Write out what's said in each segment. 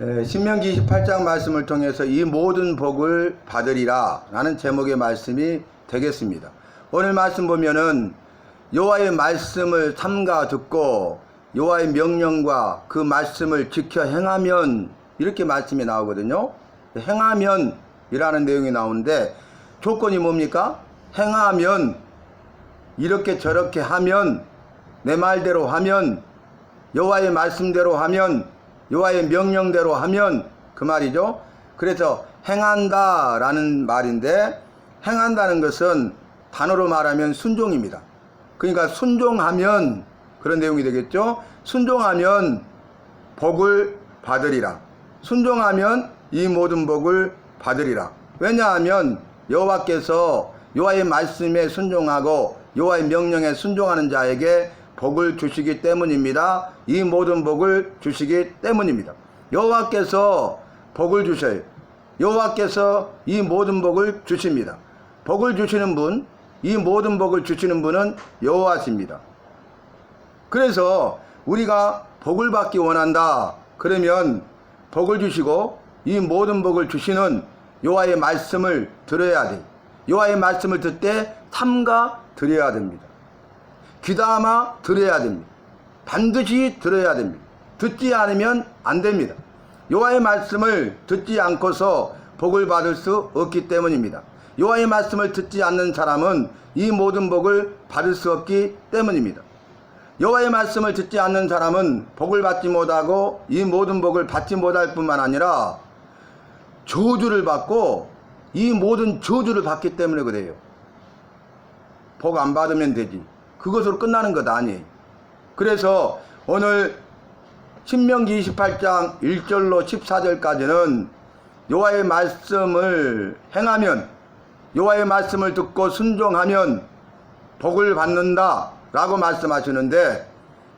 에, 신명기 28장 말씀을 통해서 이 모든 복을 받으리라 라는 제목의 말씀이 되겠습니다. 오늘 말씀 보면은 여호와의 말씀을 삼가 듣고 여호와의 명령과 그 말씀을 지켜 행하면 이렇게 말씀이 나오거든요. 행하면이라는 내용이 나오는데 조건이 뭡니까? 행하면 이렇게 저렇게 하면 내 말대로 하면 여호와의 말씀대로 하면 여호와의 명령대로 하면 그 말이죠. 그래서 행한다라는 말인데 행한다는 것은 단어로 말하면 순종입니다. 그러니까 순종하면 그런 내용이 되겠죠. 순종하면 복을 받으리라. 순종하면 이 모든 복을 받으리라. 왜냐하면 여호와께서 여호와의 말씀에 순종하고 여호와의 명령에 순종하는 자에게 복을 주시기 때문입니다. 이 모든 복을 주시기 때문입니다. 여호와께서 복을 주셔요. 여호와께서 이 모든 복을 주십니다. 복을 주시는 분, 이 모든 복을 주시는 분은 여호와십니다. 그래서 우리가 복을 받기 원한다. 그러면 복을 주시고 이 모든 복을 주시는 여호와의 말씀을 들어야 돼. 여호와의 말씀을 듣때 삼가 들어야 됩니다. 귀담아 들어야 됩니다. 반드시 들어야 됩니다. 듣지 않으면 안 됩니다. 여호와의 말씀을 듣지 않고서 복을 받을 수 없기 때문입니다. 여호와의 말씀을 듣지 않는 사람은 이 모든 복을 받을 수 없기 때문입니다. 여호와의 말씀을 듣지 않는 사람은 복을 받지 못하고 이 모든 복을 받지 못할 뿐만 아니라 저주를 받고 이 모든 저주를 받기 때문에 그래요. 복 안 받으면 되지. 그것으로 끝나는 것 아니에요. 그래서 오늘 신명기 28장 1절로 14절까지는 여호와의 말씀을 행하면 여호와의 말씀을 듣고 순종하면 복을 받는다 라고 말씀하시는데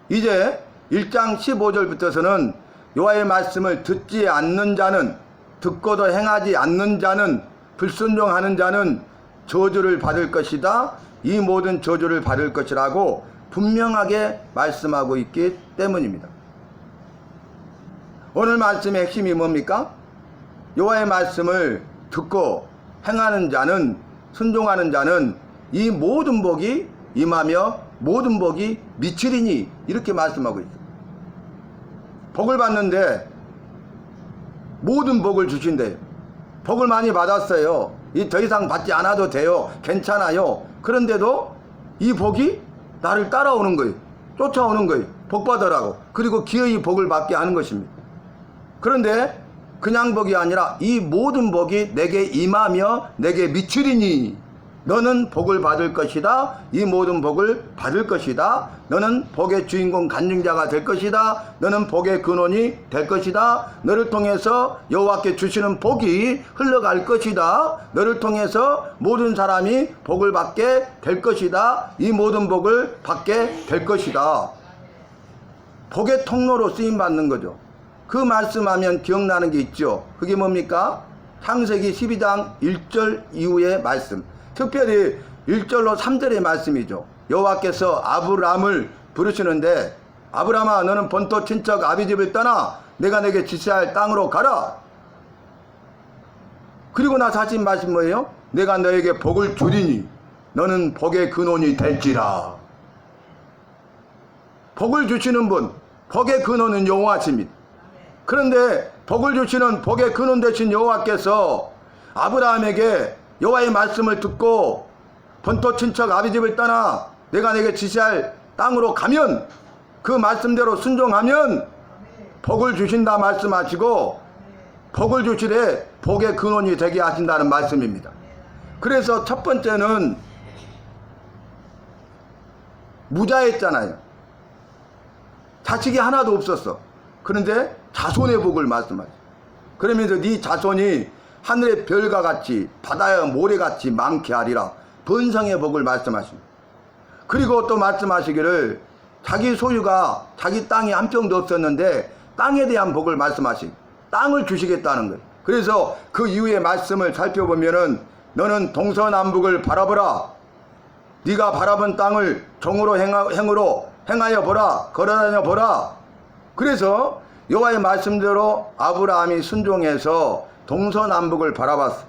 이제 1장 15절부터서는 여호와의 말씀을 듣지 않는 자는 듣고도 행하지 않는 자는 불순종하는 자는 저주를 받을 것이다 이 모든 저주를 받을 것이라고 분명하게 말씀하고 있기 때문입니다 오늘 말씀의 핵심이 뭡니까? 여호와의 말씀을 듣고 행하는 자는 순종하는 자는 이 모든 복이 임하며 모든 복이 미치리니 이렇게 말씀하고 있어요. 복을 받는데 모든 복을 주신대요. 복을 많이 받았어요. 이 더 이상 받지 않아도 돼요. 괜찮아요. 그런데도 이 복이 나를 따라오는 거예요. 쫓아오는 거예요. 복 받으라고. 그리고 기어이 복을 받게 하는 것입니다. 그런데 그냥 복이 아니라 이 모든 복이 내게 임하며 내게 미치리니 너는 복을 받을 것이다. 이 모든 복을 받을 것이다. 너는 복의 주인공 간증자가 될 것이다. 너는 복의 근원이 될 것이다. 너를 통해서 여호와께 주시는 복이 흘러갈 것이다. 너를 통해서 모든 사람이 복을 받게 될 것이다. 이 모든 복을 받게 될 것이다. 복의 통로로 쓰임 받는 거죠. 그 말씀하면 기억나는 게 있죠. 그게 뭡니까? 창세기 12장 1절 이후의 말씀. 특별히 1절로 3절의 말씀이죠. 여호와께서 아브람을 부르시는데 아브람아 너는 본토 친척 아비 집을 떠나 내가 내게 지시할 땅으로 가라. 그리고 나서 하신 말씀 뭐예요? 내가 너에게 복을 주리니 너는 복의 근원이 될지라. 복을 주시는 분, 복의 근원은 여호와십니다. 그런데 복을 주시는 복의 근원 되신 여호와께서 아브라함에게 여호와의 말씀을 듣고 본토 친척 아비 집을 떠나 내가 내게 지시할 땅으로 가면 그 말씀대로 순종하면 복을 주신다 말씀하시고 복을 주시되 복의 근원이 되게 하신다는 말씀입니다. 그래서 첫 번째는 무자했잖아요. 자식이 하나도 없었어. 그런데 자손의 복을 말씀하죠. 그러면서 네 자손이 하늘의 별과 같이 바다의 모래같이 많게 하리라. 번성의 복을 말씀하십니다. 그리고 또 말씀하시기를 자기 소유가 자기 땅이 한 평도 없었는데 땅에 대한 복을 말씀하시 땅을 주시겠다는 거예요. 그래서 그 이후의 말씀을 살펴보면은 너는 동서남북을 바라보라. 네가 바라본 땅을 정으로 행하, 행으로 행하여 보라. 걸어다녀 보라. 그래서 여호와의 말씀대로 아브라함이 순종해서 동서남북을 바라봤어.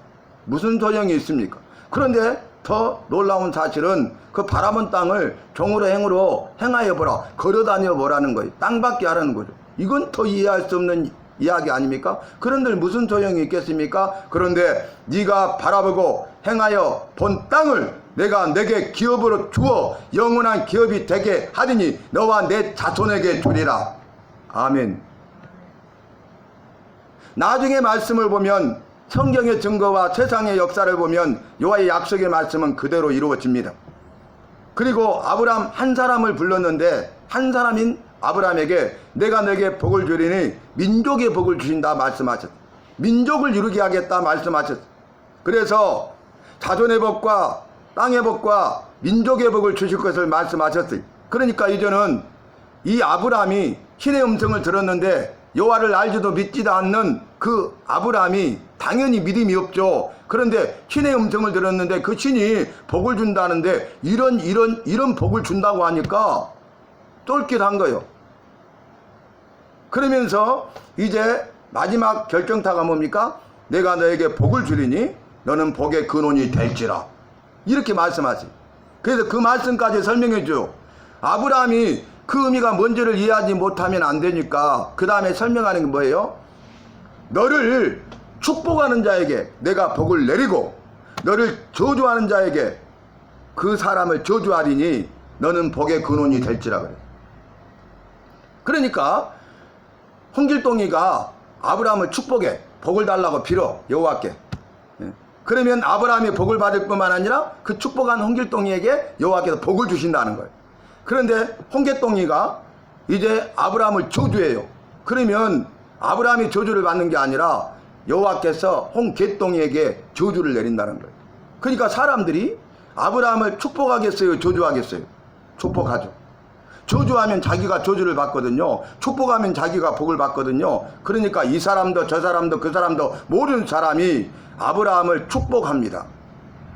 무슨 소용이 있습니까? 그런데 더 놀라운 사실은 그 바라본 땅을 종으로 행으로 행하여 보라. 걸어 다녀 보라는 거예요. 땅밖에 하라는 거죠. 이건 더 이해할 수 없는 이야기 아닙니까? 그런데 무슨 소용이 있겠습니까? 그런데 네가 바라보고 행하여 본 땅을 내가 내게 기업으로 주어 영원한 기업이 되게 하리니 너와 내 자손에게 주리라. 아멘. 나중에 말씀을 보면 성경의 증거와 세상의 역사를 보면 여호와의 약속의 말씀은 그대로 이루어집니다. 그리고 아브람 한 사람을 불렀는데 한 사람인 아브람에게 내가 내게 복을 주리니 민족의 복을 주신다 말씀하셨. 민족을 이루게 하겠다 말씀하셨. 그래서 자존의 복과 땅의 복과 민족의 복을 주실 것을 말씀하셨어요. 그러니까 이제는 이 아브람이 신의 음성을 들었는데 여호와를 알지도 믿지도 않는 그 아브람이 당연히 믿음이 없죠. 그런데 신의 음성을 들었는데 그 신이 복을 준다는데 이런 이런 이런 복을 준다고 하니까 똘깃한 거요. 그러면서 이제 마지막 결정타가 뭡니까? 내가 너에게 복을 주리니 너는 복의 근원이 될지라. 이렇게 말씀하지. 그래서 그 말씀까지 설명해 줘요. 아브라함이 그 의미가 뭔지를 이해하지 못하면 안 되니까 그 다음에 설명하는 게 뭐예요? 너를 축복하는 자에게 내가 복을 내리고 너를 저주하는 자에게 그 사람을 저주하리니 너는 복의 근원이 될지라 그래. 그러니까 홍길동이가 아브라함을 축복해 복을 달라고 빌어 여호와께. 예. 그러면 아브라함이 복을 받을 뿐만 아니라 그 축복한 홍길동이에게 여호와께서 복을 주신다는 거예요. 그런데 홍길동이가 이제 아브라함을 저주해요. 그러면 아브라함이 저주를 받는 게 아니라 여호와께서 홍길동이에게 저주를 내린다는 거예요. 그러니까 사람들이 아브라함을 축복하겠어요, 저주하겠어요? 축복하죠. 저주하면 자기가 저주를 받거든요. 축복하면 자기가 복을 받거든요. 그러니까 이 사람도 저 사람도 그 사람도 모든 사람이 아브라함을 축복합니다.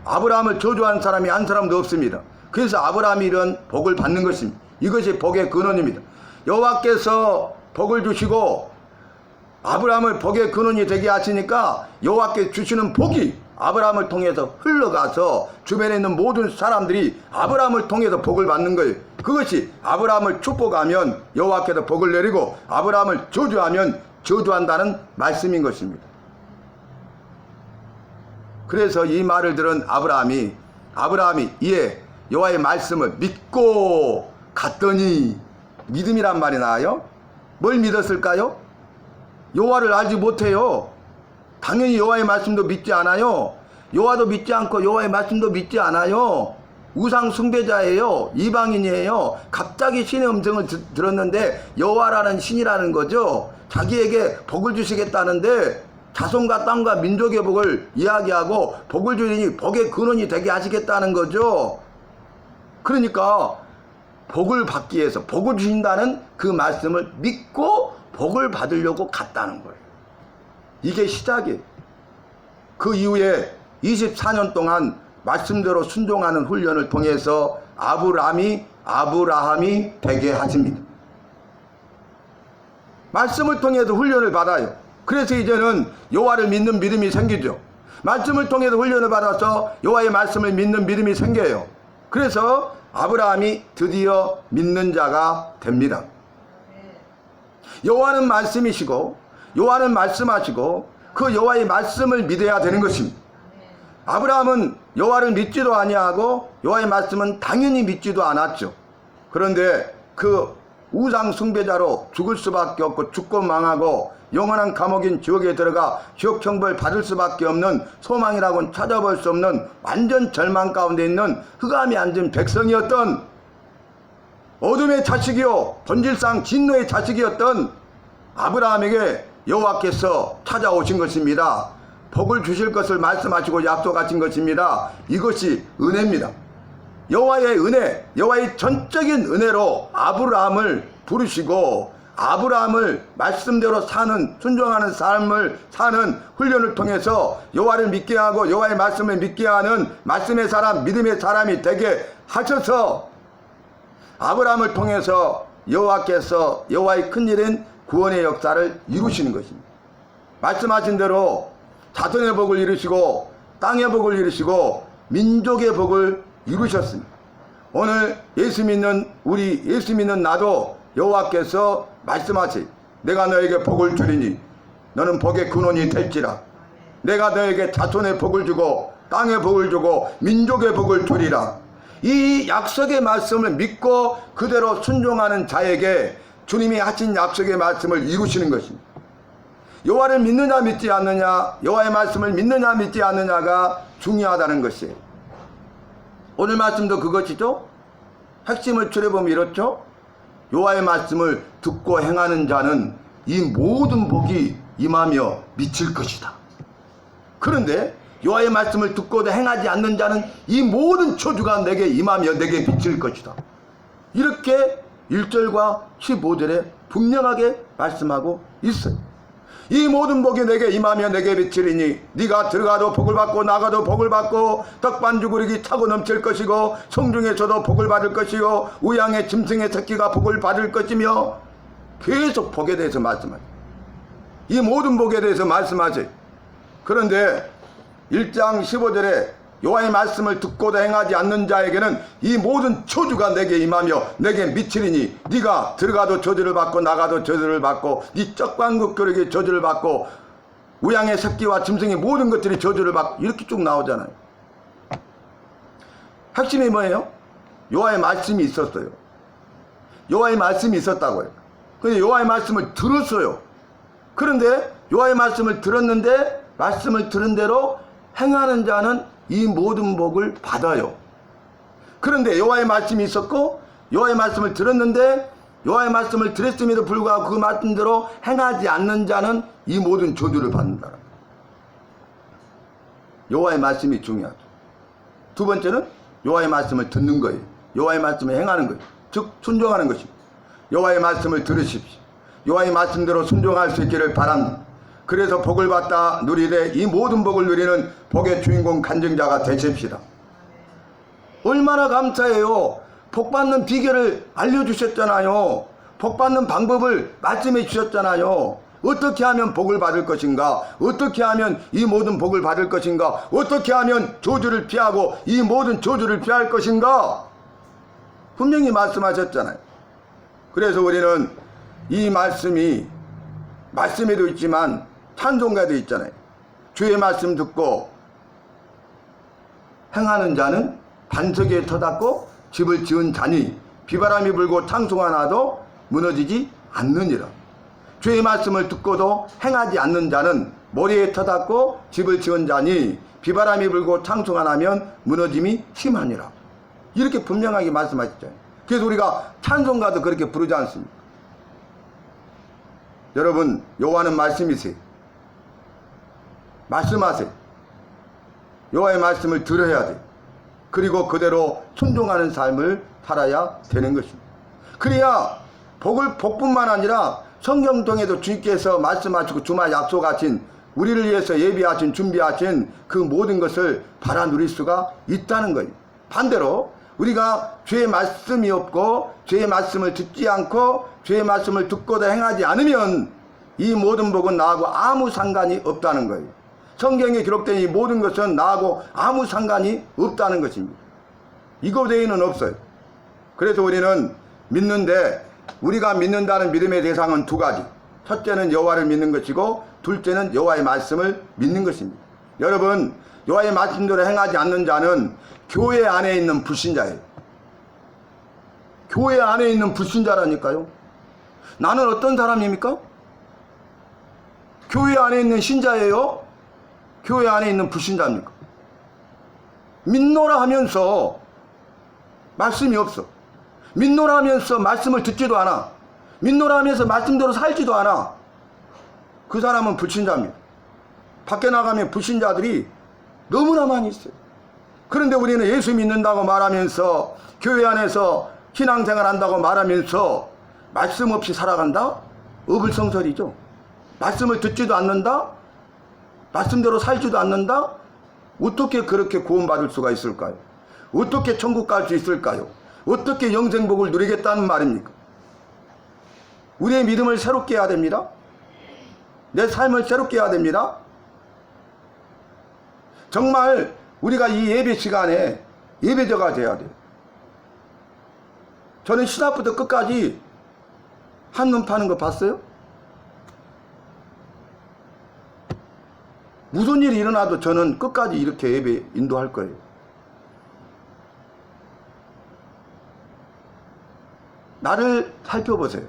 아브라함을 저주하는 사람이 한 사람도 없습니다. 그래서 아브라함이 이런 복을 받는 것입니다. 이것이 복의 근원입니다. 여호와께서 복을 주시고 아브라함을 복의 근원이 되게 하시니까 여호와께 주시는 복이 아브라함을 통해서 흘러가서 주변에 있는 모든 사람들이 아브라함을 통해서 복을 받는 거예요. 그것이 아브라함을 축복하면 여호와께서 복을 내리고 아브라함을 저주하면 저주한다는 말씀인 것입니다. 그래서 이 말을 들은 아브라함이 아브라함이 이에 여호와의 말씀을 믿고 갔더니 믿음이란 말이 나와요. 뭘 믿었을까요? 여호와를 알지 못해요. 당연히 여호와의 말씀도 믿지 않아요. 여호와도 믿지 않고 여호와의 말씀도 믿지 않아요. 우상 숭배자예요. 이방인이에요. 갑자기 신의 음성을 드- 들었는데 여호와라는 신이라는 거죠. 자기에게 복을 주시겠다는데 자손과 땅과 민족의 복을 이야기하고 복을 주리니 복의 근원이 되게 하시겠다는 거죠. 그러니까 복을 받기 위해서 복을 주신다는 그 말씀을 믿고 복을 받으려고 갔다는 거예요. 이게 시작이에요. 그 이후에 24년 동안 말씀대로 순종하는 훈련을 통해서 아브라함이 아브라함이 되게 하십니다. 말씀을 통해서 훈련을 받아요. 그래서 이제는 여호와를 믿는 믿음이 생기죠. 말씀을 통해서 훈련을 받아서 여호와의 말씀을 믿는 믿음이 생겨요. 그래서 아브라함이 드디어 믿는 자가 됩니다. 여호와는 말씀이시고 여호와는 말씀하시고 그 여호와의 말씀을 믿어야 되는 것입니다. 아브라함은 여호와를 믿지도 아니하고 여호와의 말씀은 당연히 믿지도 않았죠. 그런데 그 우상 숭배자로 죽을 수밖에 없고 죽고 망하고 영원한 감옥인 지옥에 들어가 지옥 형벌 받을 수밖에 없는 소망이라고는 찾아볼 수 없는 완전 절망 가운데 있는 흑암이 앉은 백성이었던 어둠의 자식이요 본질상 진노의 자식이었던 아브라함에게 여호와께서 찾아오신 것입니다. 복을 주실 것을 말씀하시고 약속하신 것입니다. 이것이 은혜입니다. 여호와의 은혜, 여호와의 전적인 은혜로 아브라함을 부르시고 아브라함을 말씀대로 사는 순종하는 삶을 사는 훈련을 통해서 여호와를 믿게 하고 여호와의 말씀을 믿게 하는 말씀의 사람, 믿음의 사람이 되게 하셔서 아브라함을 통해서 여호와께서 여호와의 큰 일인 구원의 역사를 이루시는 것입니다. 말씀하신 대로 자손의 복을 이루시고 땅의 복을 이루시고 민족의 복을 이루셨습니다. 오늘 예수 믿는 우리 예수 믿는 나도 여호와께서 말씀하시 내가 너에게 복을 주리니 너는 복의 근원이 될지라 내가 너에게 자손의 복을 주고 땅의 복을 주고 민족의 복을 주리라 이 약속의 말씀을 믿고 그대로 순종하는 자에게 주님이 하신 약속의 말씀을 이루시는 것입니다. 여호와를 믿느냐 믿지 않느냐 여호와의 말씀을 믿느냐 믿지 않느냐가 중요하다는 것이에요. 오늘 말씀도 그것이죠. 핵심을 추려보면 이렇죠. 여호와의 말씀을 듣고 행하는 자는 이 모든 복이 임하며 미칠 것이다. 그런데 여호와의 말씀을 듣고도 행하지 않는 자는 이 모든 초주가 내게 임하며 내게 미칠 것이다. 이렇게 1절과 15절에 분명하게 말씀하고 있어요. 이 모든 복이 내게 임하며 내게 비치리니 네가 들어가도 복을 받고 나가도 복을 받고 떡반죽으리기 차고 넘칠 것이고 성중에서도 복을 받을 것이고 우양의 짐승의 새끼가 복을 받을 것이며 계속 복에 대해서 말씀하죠. 이 모든 복에 대해서 말씀하세요. 그런데 1장 15절에 여호와의 말씀을 듣고도 행하지 않는 자에게는 이 모든 초주가 내게 임하며 내게 미치리니 네가 들어가도 저주를 받고 나가도 저주를 받고 네 떡방국교력에 저주를 받고 우양의 새끼와 짐승의 모든 것들이 저주를 받고 이렇게 쭉 나오잖아요. 핵심이 뭐예요? 여호와의 말씀이 있었어요. 여호와의 말씀이 있었다고요. 근데 여호와의 말씀을 들었어요. 그런데 여호와의 말씀을 들었는데 말씀을 들은 대로 행하는 자는 이 모든 복을 받아요. 그런데 여호와의 말씀이 있었고 여호와의 말씀을 들었는데 여호와의 말씀을 들었음에도 불구하고 그 말씀대로 행하지 않는 자는 이 모든 저주를 받는다. 여호와의 말씀이 중요하죠. 두 번째는 여호와의 말씀을 듣는 거예요. 여호와의 말씀을 행하는 거예요. 즉 순종하는 것입니다. 여호와의 말씀을 들으십시오. 여호와의 말씀대로 순종할 수 있기를 바랍니다. 그래서 복을 받다 누리되 이 모든 복을 누리는 복의 주인공 간증자가 되십시다. 얼마나 감사해요. 복 받는 비결을 알려주셨잖아요. 복 받는 방법을 말씀해 주셨잖아요. 어떻게 하면 복을 받을 것인가? 어떻게 하면 이 모든 복을 받을 것인가? 어떻게 하면 저주를 피하고 이 모든 저주를 피할 것인가? 분명히 말씀하셨잖아요. 그래서 우리는 이 말씀이 말씀에도 있지만 찬송가도 있잖아요. 주의 말씀 듣고 행하는 자는 반석에 터닫고 집을 지은 자니 비바람이 불고 창수가 나도 무너지지 않느니라. 주의 말씀을 듣고도 행하지 않는 자는 머리에 터닫고 집을 지은 자니 비바람이 불고 창수가 나면 무너짐이 심하니라. 이렇게 분명하게 말씀하셨잖아요. 그래서 우리가 찬송가도 그렇게 부르지 않습니까? 여러분 여호와는 말씀이세요. 말씀하세요. 여호와의 말씀을 들어야 돼. 그리고 그대로 순종하는 삶을 살아야 되는 것입니다. 그래야 복을 복뿐만 아니라 성경 통에도 주님께서 말씀하시고 주말 약속하신 우리를 위해서 예비하신 준비하신 그 모든 것을 바라 누릴 수가 있다는 거예요. 반대로 우리가 주의 말씀이 없고 주의 말씀을 듣지 않고 주의 말씀을 듣고도 행하지 않으면 이 모든 복은 나하고 아무 상관이 없다는 거예요. 성경에 기록된 이 모든 것은 나하고 아무 상관이 없다는 것입니다. 이거 외에는 없어요. 그래서 우리는 믿는데 우리가 믿는다는 믿음의 대상은 두 가지. 첫째는 여호와를 믿는 것이고 둘째는 여호와의 말씀을 믿는 것입니다. 여러분 여호와의 말씀대로 행하지 않는 자는 교회 안에 있는 불신자예요. 교회 안에 있는 불신자라니까요. 나는 어떤 사람입니까? 교회 안에 있는 신자예요? 교회 안에 있는 불신자입니까? 믿노라 하면서 말씀이 없어. 믿노라 하면서 말씀을 듣지도 않아. 믿노라 하면서 말씀대로 살지도 않아. 그 사람은 불신자입니다. 밖에 나가면 불신자들이 너무나 많이 있어요. 그런데 우리는 예수 믿는다고 말하면서 교회 안에서 신앙생활 한다고 말하면서 말씀 없이 살아간다? 어불성설이죠. 말씀을 듣지도 않는다? 말씀대로 살지도 않는다? 어떻게 그렇게 구원받을 수가 있을까요? 어떻게 천국 갈 수 있을까요? 어떻게 영생복을 누리겠다는 말입니까? 우리의 믿음을 새롭게 해야 됩니다. 내 삶을 새롭게 해야 됩니다. 정말 우리가 이 예배 시간에 예배자가 돼야 돼요. 저는 시작부터 끝까지 한눈 파는 거 봤어요? 무슨 일이 일어나도 저는 끝까지 이렇게 예배 인도할 거예요. 나를 살펴보세요.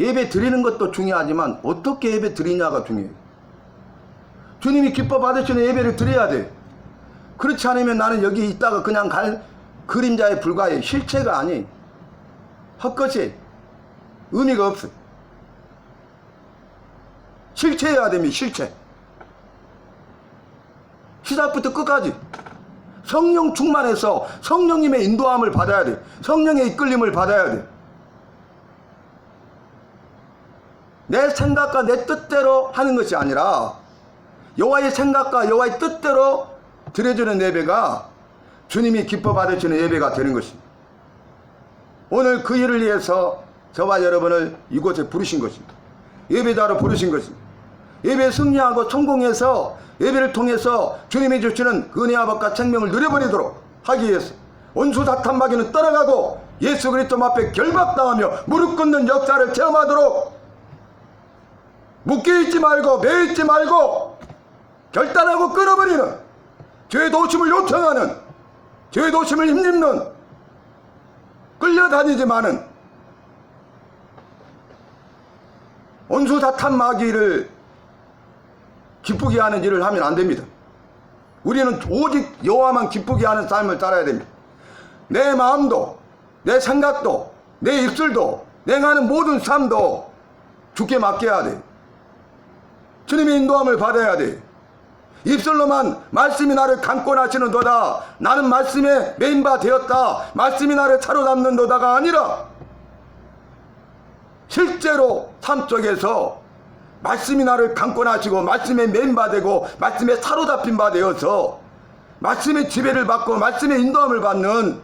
예배 드리는 것도 중요하지만 어떻게 예배 드리냐가 중요해요. 주님이 기뻐 받으시는 예배를 드려야 돼. 그렇지 않으면 나는 여기 있다가 그냥 갈 그림자에 불과해. 실체가 아니. 헛것이 의미가 없어. 실체여야 됩니다. 실체. 시작부터 끝까지 성령 충만해서 성령님의 인도함을 받아야 돼. 성령의 이끌림을 받아야 돼. 내 생각과 내 뜻대로 하는 것이 아니라 여호와의 생각과 여호와의 뜻대로 드려주는 예배가 주님이 기뻐 받으시는 예배가 되는 것입니다. 오늘 그 일을 위해서 저와 여러분을 이곳에 부르신 것입니다. 예배자로 부르신 것입니다. 예배 승리하고 성공해서 예배를 통해서 주님이 주시는 은혜와 법과 생명을 누려버리도록 하기 위해서 원수 사탄 마귀는 떠나가고 예수 그리스도 앞에 결박당하며 무릎 꿇는 역사를 체험하도록 묶여 있지 말고 매있지 말고 결단하고 끊어버리는 죄의 도심을 요청하는 죄의 도심을 힘입는 끌려다니지만은 원수 사탄 마귀를 기쁘게 하는 일을 하면 안 됩니다. 우리는 오직 여호와만 기쁘게 하는 삶을 살아야 됩니다. 내 마음도 내 생각도 내 입술도 내가 하는 모든 삶도 주께 맡겨야 돼. 주님의 인도함을 받아야 돼. 입술로만 말씀이 나를 감고 나시는 도다. 나는 말씀에 메인바 되었다. 말씀이 나를 사로잡는 도다가 아니라 실제로 삶 속에서 말씀이 나를 감고 나시고 말씀에 맨바 되고 말씀에 사로잡힌 바 되어서 말씀의 지배를 받고 말씀의 인도함을 받는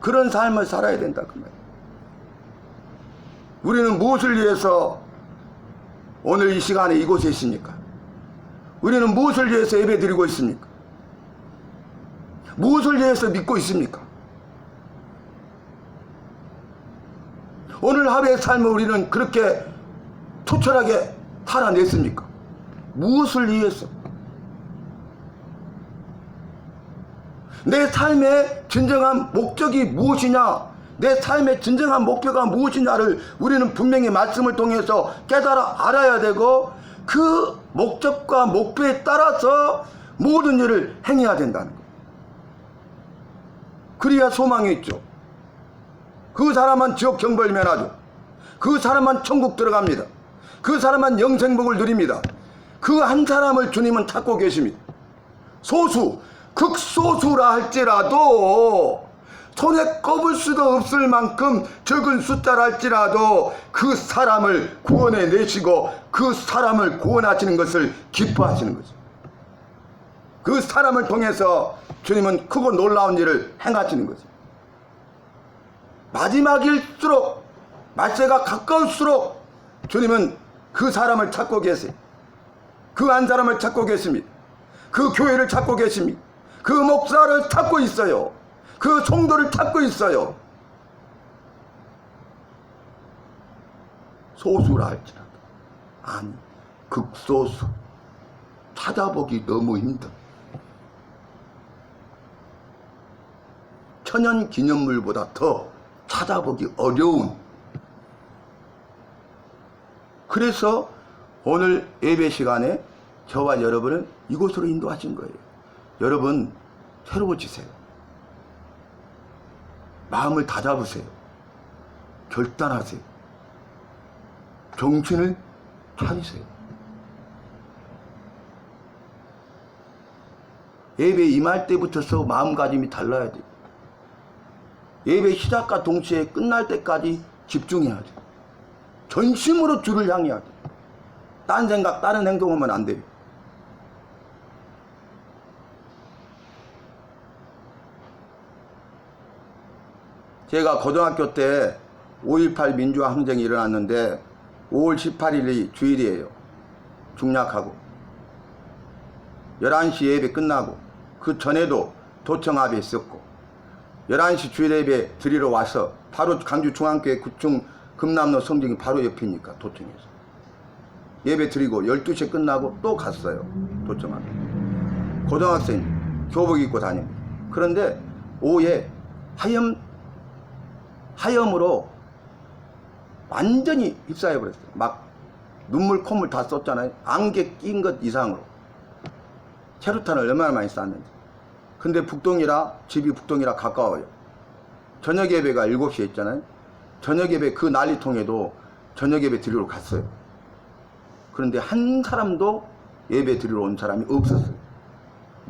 그런 삶을 살아야 된다 그 말이에요. 우리는 무엇을 위해서 오늘 이 시간에 이곳에 있습니까? 우리는 무엇을 위해서 예배 드리고 있습니까? 무엇을 위해서 믿고 있습니까? 오늘 하루의 삶을 우리는 그렇게 투철하게 살아냈습니까? 무엇을 위해서? 내 삶의 진정한 목적이 무엇이냐? 내 삶의 진정한 목표가 무엇이냐를 우리는 분명히 말씀을 통해서 깨달아 알아야 되고 그 목적과 목표에 따라서 모든 일을 행해야 된다는 거예요. 그래야 소망이 있죠. 그 사람만 지옥 경벌 면하죠. 그 사람만 천국 들어갑니다. 그 사람만 영생복을 누립니다. 그 한 사람을 주님은 찾고 계십니다. 소수, 극소수라 할지라도 손에 꼽을 수도 없을 만큼 적은 숫자라 할지라도 그 사람을 구원해 내시고 그 사람을 구원하시는 것을 기뻐하시는 거죠. 그 사람을 통해서 주님은 크고 놀라운 일을 행하시는 거죠. 마지막일수록 말세가 가까울수록 주님은 그 사람을 찾고 계세요. 그 한 사람을 찾고 계십니다. 그 교회를 찾고 계십니다. 그 목사를 찾고 있어요. 그 성도를 찾고 있어요. 소수라 할지라도 아니 극소수 찾아보기 너무 힘든 천연 기념물보다 더 찾아보기 어려운 그래서 오늘 예배 시간에 저와 여러분을 이곳으로 인도하신 거예요. 여러분 새로워지세요. 마음을 다잡으세요. 결단하세요. 정신을 차리세요. 예배 임할 때부터서 마음가짐이 달라야 돼요. 예배 시작과 동시에 끝날 때까지 집중해야 돼요. 전심으로 주를 향해야 돼요. 딴 생각, 다른 행동하면 안 돼요. 제가 고등학교 때 5.18 민주화 항쟁이 일어났는데 5월 18일이 주일이에요. 중략하고 11시 예배 끝나고 그 전에도 도청 앞에 있었고 11시 주일 예배 드리러 와서 바로 강주 중앙교회 구청 금남로 성정이 바로 옆이니까 도청에서 예배 드리고 12시에 끝나고 또 갔어요. 도청 앞에. 고등학생 교복 입고 다닙니다. 그런데 오후에 하염 하염으로 완전히 휩싸여 버렸어요. 막 눈물 콧물 다 썼잖아요. 안개 낀 것 이상으로. 체류탄을 얼마나 많이 쐈는지. 근데 북동이라 집이 북동이라 가까워요. 저녁 예배가 7시에 있잖아요. 저녁 예배 그 난리통에도 저녁 예배 드리러 갔어요. 그런데 한 사람도 예배 드리러 온 사람이 없었어요.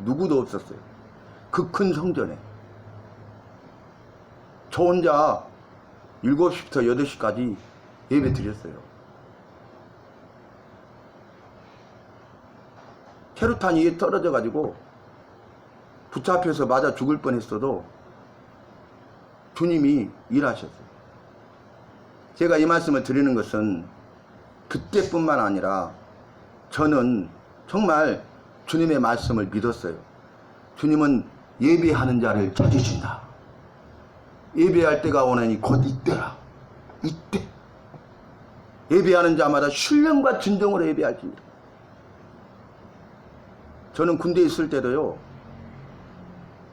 누구도 없었어요. 그 큰 성전에. 저 혼자 7시부터 8시까지 예배 드렸어요. 체류탄이 위에 떨어져 가지고 붙잡혀서 맞아 죽을 뻔했어도 주님이 일하셨어요. 제가 이 말씀을 드리는 것은 그때뿐만 아니라 저는 정말 주님의 말씀을 믿었어요. 주님은 예배하는 자를 찾으신다. 예배할 때가 오나니 곧 이때라. 이때. 예배하는 자마다 신령과 진정으로 예배할지니라. 저는 군대에 있을 때도요,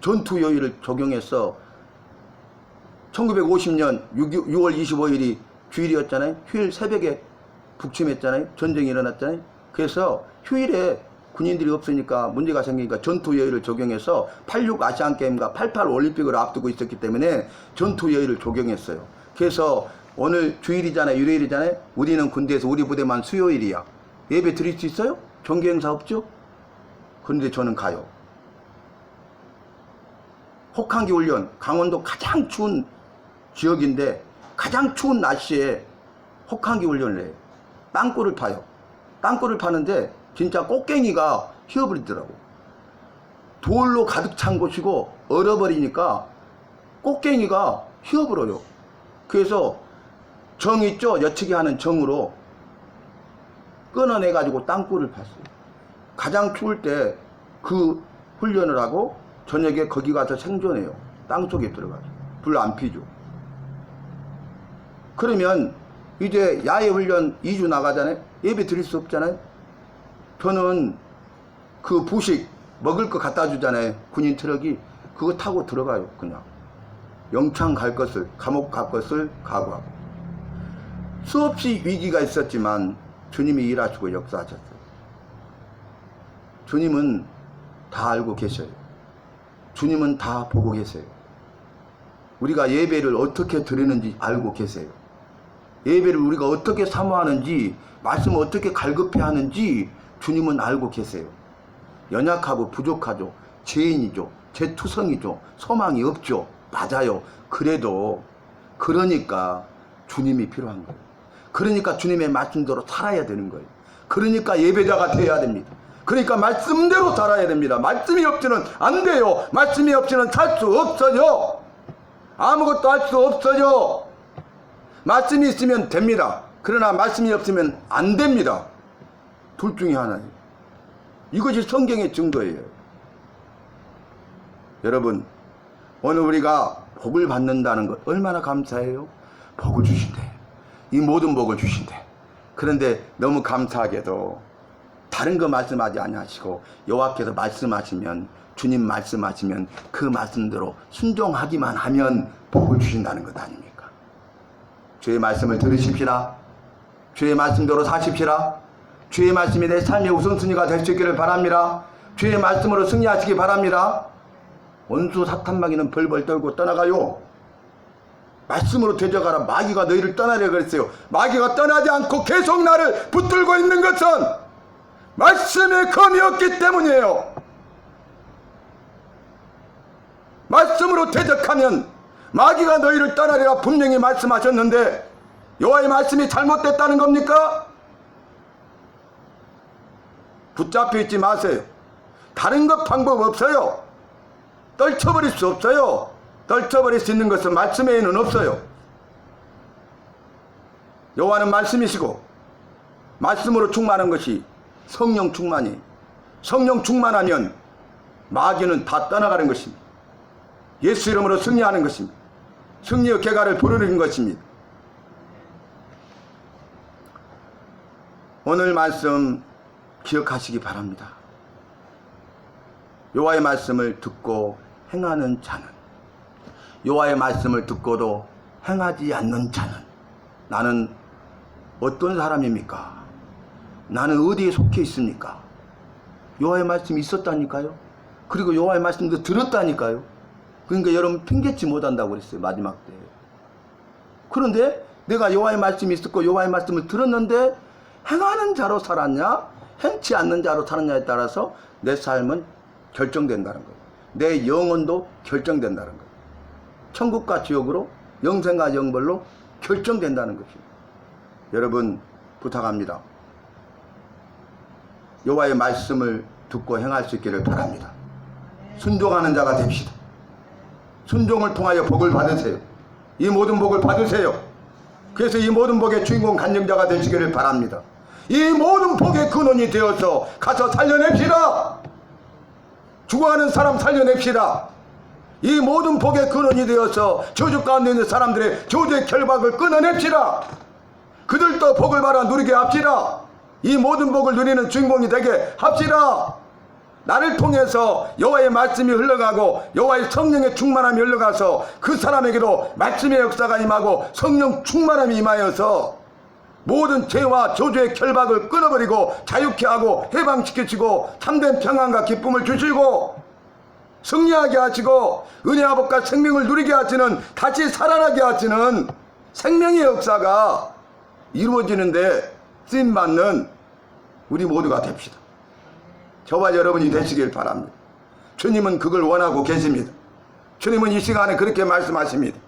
전투 요일을 적용해서 1950년 6, 월 25일이 주일이었잖아요. 휴일 새벽에 북침했잖아요. 전쟁이 일어났잖아요. 그래서 휴일에 군인들이 없으니까 문제가 생기니까 전투 여의를 적용해서 86 아시안 게임과 88 올림픽을 앞두고 있었기 때문에 전투 여의를 적용했어요. 그래서 오늘 주일이잖아요. 일요일이잖아요. 우리는 군대에서 우리 부대만 수요일이야. 예배 드릴 수 있어요? 종교 행사 없죠? 그런데 저는 가요. 혹한기 훈련, 강원도 가장 추운 지역인데 가장 추운 날씨에 혹한기 훈련을 해요. 땅굴을 파요. 땅굴을 파는데 진짜 꽃갱이가 휘어버리더라고. 돌로 가득 찬 곳이고 얼어버리니까 꽃갱이가 휘어버려요. 그래서 정 있죠? 여치기 하는 정으로 끊어내가지고 땅굴을 팠어요. 가장 추울 때 그 훈련을 하고 저녁에 거기 가서 생존해요. 땅 속에 들어가서. 불 안 피죠. 그러면 이제 야외 훈련 2주 나가잖아요. 예배 드릴 수 없잖아요. 저는 그 부식 먹을 거 갖다 주잖아요. 군인 트럭이 그거 타고 들어가요. 그냥 영창 갈 것을 감옥 갈 것을 각오하고 수없이 위기가 있었지만 주님이 일하시고 역사하셨어요. 주님은 다 알고 계셔요. 주님은 다 보고 계세요. 우리가 예배를 어떻게 드리는지 알고 계세요. 예배를 우리가 어떻게 사모하는지, 말씀을 어떻게 갈급해 하는지 주님은 알고 계세요. 연약하고 부족하죠. 죄인이죠. 죄투성이죠. 소망이 없죠. 맞아요. 그래도 그러니까 주님이 필요한 거예요. 그러니까 주님의 말씀대로 살아야 되는 거예요. 그러니까 예배자가 되어야 됩니다. 그러니까 말씀대로 살아야 됩니다. 말씀이 없이는 안 돼요. 말씀이 없이는 살 수 없어요. 아무것도 할 수 없어요. 말씀이 있으면 됩니다. 그러나 말씀이 없으면 안 됩니다. 둘 중에 하나예요. 이것이 성경의 증거예요. 여러분, 오늘 우리가 복을 받는다는 것 얼마나 감사해요? 복을 주신대. 이 모든 복을 주신대. 그런데 너무 감사하게도 다른 거 말씀하지 아니하시고 여호와께서 말씀하시면 주님 말씀하시면 그 말씀대로 순종하기만 하면 복을 주신다는 것 아닙니까? 주의 말씀을 들으십시라. 주의 말씀대로 사십시라. 주의 말씀이 내 삶의 우선순위가 될 수 있기를 바랍니다. 주의 말씀으로 승리하시기 바랍니다. 원수 사탄 마귀는 벌벌 떨고 떠나가요. 말씀으로 되져가라. 마귀가 너희를 떠나려 그랬어요. 마귀가 떠나지 않고 계속 나를 붙들고 있는 것은 말씀의 검이었기 때문이에요. 말씀으로 대적하면 마귀가 너희를 떠나리라 분명히 말씀하셨는데 여호와의 말씀이 잘못됐다는 겁니까? 붙잡혀 있지 마세요. 다른 것 방법 없어요. 떨쳐버릴 수 없어요. 떨쳐버릴 수 있는 것은 말씀에는 없어요. 여호와는 말씀이시고 말씀으로 충만한 것이 성령 충만이 성령 충만하면 마귀는 다 떠나가는 것입니다. 예수 이름으로 승리하는 것입니다. 승리의 개가를 부르는 것입니다. 오늘 말씀 기억하시기 바랍니다. 여호와의 말씀을 듣고 행하는 자는 여호와의 말씀을 듣고도 행하지 않는 자는 나는 어떤 사람입니까? 나는 어디에 속해 있습니까? 여호와의 말씀이 있었다니까요. 그리고 여호와의 말씀도 들었다니까요. 그러니까 여러분 핑계치 못한다고 그랬어요 마지막 때. 그런데 내가 여호와의 말씀이 있었고 여호와의 말씀을 들었는데 행하는 자로 살았냐 행치 않는 자로 살았냐에 따라서 내 삶은 결정된다는 거예요. 내 영혼도 결정된다는 거예요. 천국과 지옥으로 영생과 영벌로 결정된다는 것입니다. 여러분 부탁합니다. 여호와의 말씀을 듣고 행할 수 있기를 바랍니다. 순종하는 자가 됩시다. 순종을 통하여 복을 받으세요. 이 모든 복을 받으세요. 그래서 이 모든 복의 주인공 간증자가 되시기를 바랍니다. 이 모든 복의 근원이 되어서 가서 살려냅시다. 죽어가는 사람 살려냅시다. 이 모든 복의 근원이 되어서 저주 가운데 있는 사람들의 저주의 결박을 끊어냅시다. 그들도 복을 받아 누리게 합시다. 이 모든 복을 누리는 주인공이 되게 합시다. 나를 통해서 여호와의 말씀이 흘러가고 여호와의 성령의 충만함이 흘러가서 그 사람에게도 말씀의 역사가 임하고 성령 충만함이 임하여서 모든 죄와 저주의 결박을 끊어버리고 자유케 하고 해방시키시고 참된 평안과 기쁨을 주시고 승리하게 하시고 은혜와 복과 생명을 누리게 하시는 다시 살아나게 하시는 생명의 역사가 이루어지는데 쓰임받는 우리 모두가 됩시다. 저와 여러분이 되시길 바랍니다. 주님은 그걸 원하고 계십니다. 주님은 이 시간에 그렇게 말씀하십니다.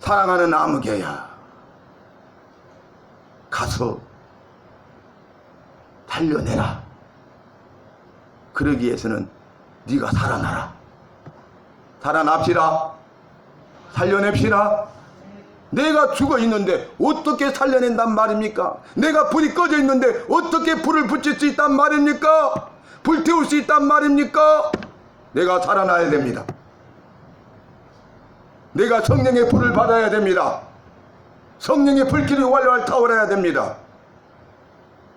사랑하는 아무개야 가서 달려내라. 그러기 위해서는 네가 살아나라. 살아납시다. 살려냅시다. 내가 죽어 있는데 어떻게 살려낸단 말입니까? 내가 불이 꺼져 있는데 어떻게 불을 붙일 수 있단 말입니까? 불 태울 수 있단 말입니까? 내가 살아나야 됩니다. 내가 성령의 불을 받아야 됩니다. 성령의 불길이 완료할 타오르야 됩니다.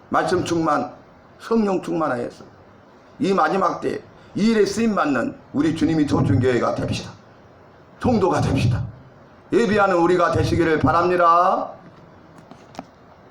말씀 충만, 성령 충만하여서 이 마지막 때 이 일에 쓰임 받는 우리 주님이 조중교회가 됩시다. 통도가 됩시다. 예비하는 우리가 되시기를 바랍니다.